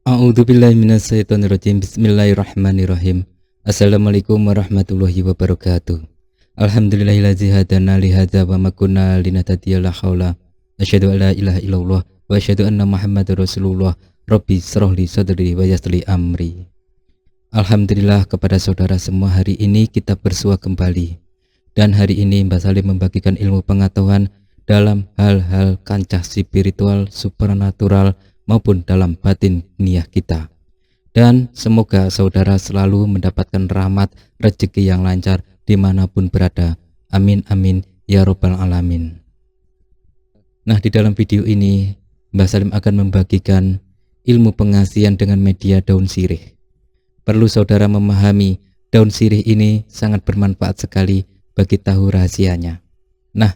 A'udzubillahiminasyaitonirrajim Bismillahirrahmanirrahim. Assalamualaikum warahmatullahi wabarakatuh. Alhamdulillahiladzi hadana lihadza wa makunna linatadiya la haula Asyhadu an la ilaha illallah wa asyhadu anna muhammadar rasulullah. Rabbi srohli sadri wa yasli amri. Alhamdulillah kepada saudara semua hari ini kita bersua kembali. Dan hari ini Mbak Salim membagikan ilmu pengetahuan dalam hal-hal kancah spiritual, supernatural, maupun dalam batin niat kita. Dan semoga saudara selalu mendapatkan rahmat rezeki yang lancar di mana pun berada. Amin amin ya robbal alamin. Nah di dalam video ini Mbah Salim akan membagikan ilmu pengasihan dengan media daun sirih. Perlu saudara memahami daun sirih ini sangat bermanfaat sekali bagi tahu rahasianya. Nah,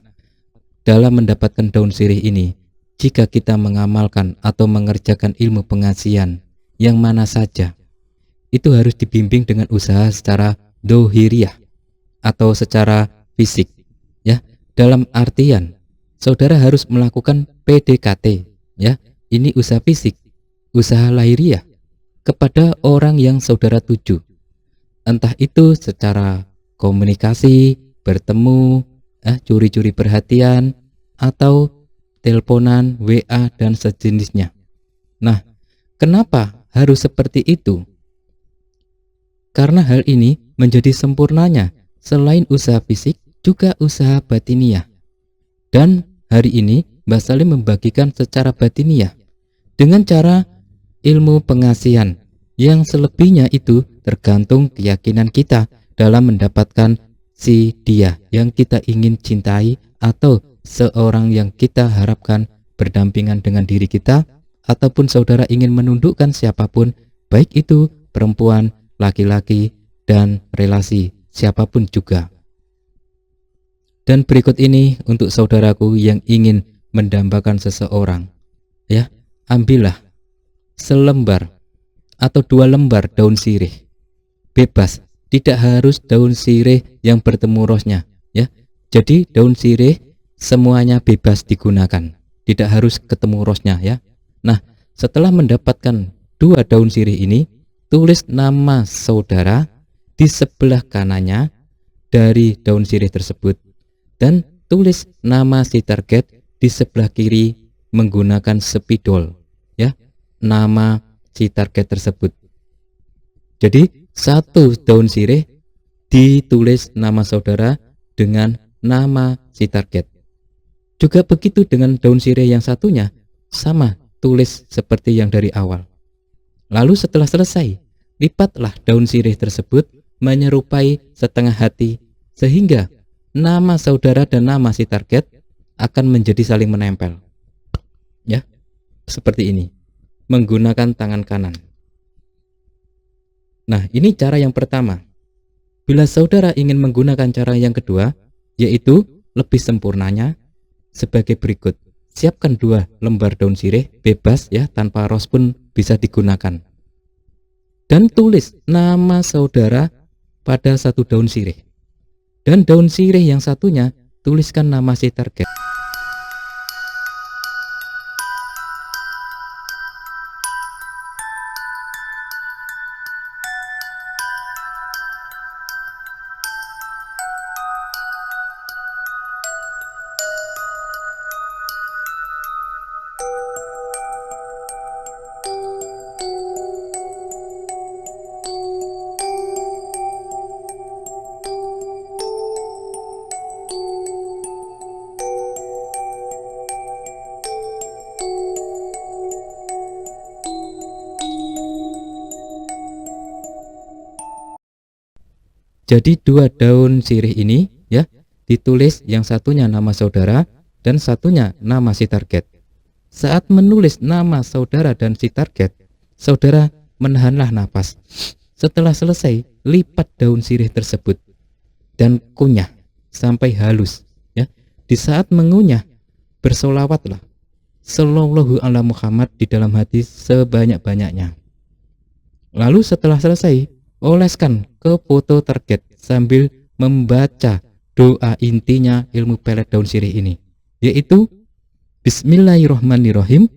dalam mendapatkan daun sirih ini, jika kita mengamalkan atau mengerjakan ilmu pengasihan yang mana saja, itu harus dibimbing dengan usaha secara dohiriyah atau secara fisik. Ya, dalam artian saudara harus melakukan PDKT. Ya, ini usaha fisik, usaha lahiriah kepada orang yang saudara tuju. Entah itu secara komunikasi, bertemu, eh, curi-curi perhatian, atau teleponan, WA, dan sejenisnya. Nah, kenapa harus seperti itu? Karena hal ini menjadi sempurnanya selain usaha fisik juga usaha batiniah. Dan hari ini Mbak Salim membagikan secara batiniah dengan cara ilmu pengasihan yang selebihnya itu tergantung keyakinan kita dalam mendapatkan si dia yang kita ingin cintai atau seorang yang kita harapkan berdampingan dengan diri kita ataupun saudara ingin menundukkan siapa pun baik itu perempuan, laki-laki dan relasi siapa pun juga. Dan berikut ini untuk saudaraku yang ingin mendambakan seseorang. Ya, ambillah selembar atau dua lembar daun sirih. Bebas, tidak harus daun sirih yang bertemu rosnya, ya. Jadi daun sirih semuanya bebas digunakan. Tidak harus ketemu rosnya ya. Nah, setelah mendapatkan dua daun sirih ini, tulis nama saudara di sebelah kanannya dari daun sirih tersebut dan tulis nama si target di sebelah kiri menggunakan spidol ya. Nama si target tersebut. Jadi, satu daun sirih ditulis nama saudara dengan nama si target. Juga begitu dengan daun sirih yang satunya, sama tulis seperti yang dari awal. Lalu setelah selesai, lipatlah daun sirih tersebut menyerupai setengah hati sehingga nama saudara dan nama si target akan menjadi saling menempel. Ya, seperti ini. Menggunakan tangan kanan. Nah, ini cara yang pertama. Bila saudara ingin menggunakan cara yang kedua, yaitu lebih sempurnanya, sebagai berikut. Siapkan dua lembar daun sirih bebas ya tanpa ros pun bisa digunakan. Dan tulis nama saudara pada satu daun sirih. Dan daun sirih yang satunya tuliskan nama si target. Jadi dua daun sirih ini ya ditulis yang satunya nama saudara dan satunya nama si target. Saat menulis nama saudara dan si target, saudara menahanlah napas. Setelah selesai, lipat daun sirih tersebut dan kunyah sampai halus ya. Di saat mengunyah, bersolawatlah Sallallahu ala Muhammad di dalam hati sebanyak-banyaknya. Lalu setelah selesai, oleskan ke foto target sambil membaca doa intinya ilmu pelet daun sirih ini yaitu Bismillahirrahmanirrahim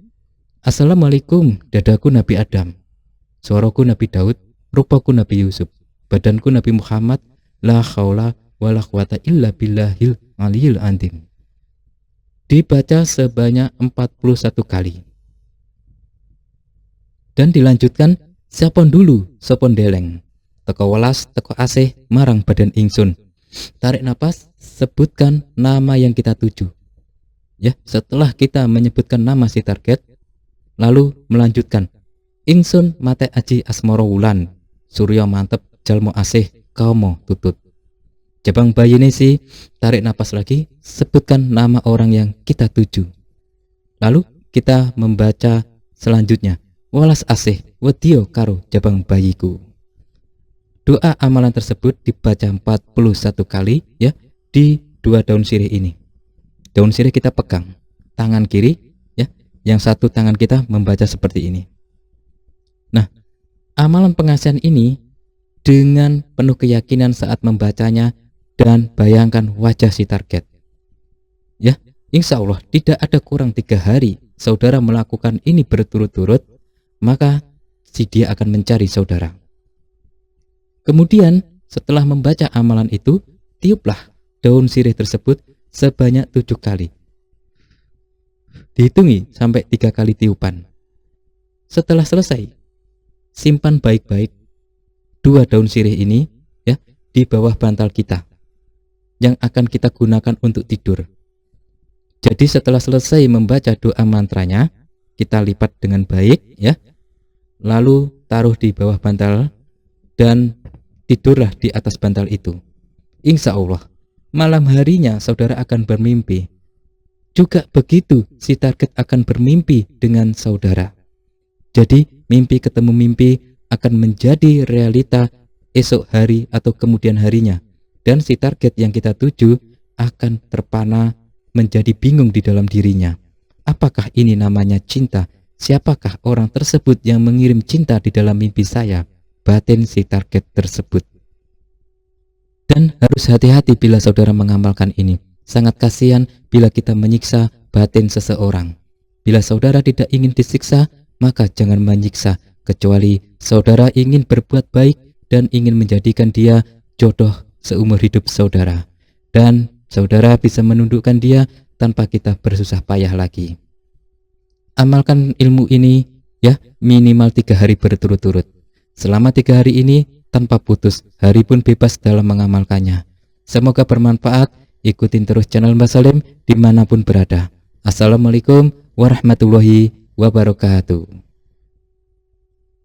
Assalamualaikum, dadaku Nabi Adam, suaraku Nabi Daud, rupaku Nabi Yusuf, badanku Nabi Muhammad, la khawla wa la quwata illa billahil aliyil andim. Dibaca sebanyak 41 kali. Dan dilanjutkan, siapon dulu, sopon deleng. Teko welas, teko asih, marang badan ingsun. Tarik napas, sebutkan nama yang kita tuju. Ya, setelah kita menyebutkan nama si target, lalu melanjutkan. Ingsun mate aji asmoro wulan, surya mantep jalmo asih kaumo tutut. Jabang bayi ini sih, tarik napas lagi, sebutkan nama orang yang kita tuju. Lalu kita membaca selanjutnya walas asih wedio karo jabang bayiku. Doa amalan tersebut dibaca 41 kali ya di dua daun sirih ini. Daun sirih kita pegang, tangan kiri ya, yang satu tangan kita membaca seperti ini. Nah, amalan pengasihan ini dengan penuh keyakinan saat membacanya dan bayangkan wajah si target. Ya, insya Allah tidak ada kurang tiga hari saudara melakukan ini berturut-turut maka si dia akan mencari saudara. Kemudian setelah membaca amalan itu, tiuplah daun sirih tersebut sebanyak tujuh kali. Dihitungi sampai tiga kali tiupan. Setelah selesai, simpan baik-baik dua daun sirih ini ya di bawah bantal kita yang akan kita gunakan untuk tidur. Jadi setelah selesai membaca doa mantranya, kita lipat dengan baik ya lalu taruh di bawah bantal dan tidurlah di atas bantal itu. Insya Allah malam harinya saudara akan bermimpi. Juga begitu si target akan bermimpi dengan saudara. Jadi mimpi ketemu mimpi akan menjadi realita esok hari atau kemudian harinya. Dan si target yang kita tuju akan terpana menjadi bingung di dalam dirinya. Apakah ini namanya cinta? Siapakah orang tersebut yang mengirim cinta di dalam mimpi saya? Batin si target tersebut. Dan harus hati-hati bila saudara mengamalkan ini. Sangat kasihan bila kita menyiksa batin seseorang. Bila saudara tidak ingin disiksa, maka jangan menyiksa, kecuali saudara ingin berbuat baik dan ingin menjadikan dia jodoh seumur hidup saudara. Dan saudara bisa menundukkan dia tanpa kita bersusah payah lagi. Amalkan ilmu ini ya minimal tiga hari berturut-turut. Selama tiga hari ini tanpa putus, hari pun bebas dalam mengamalkannya. Semoga bermanfaat. Ikutin terus channel Mbak Salim di mana pun berada. Assalamualaikum warahmatullahi wabarakatuh.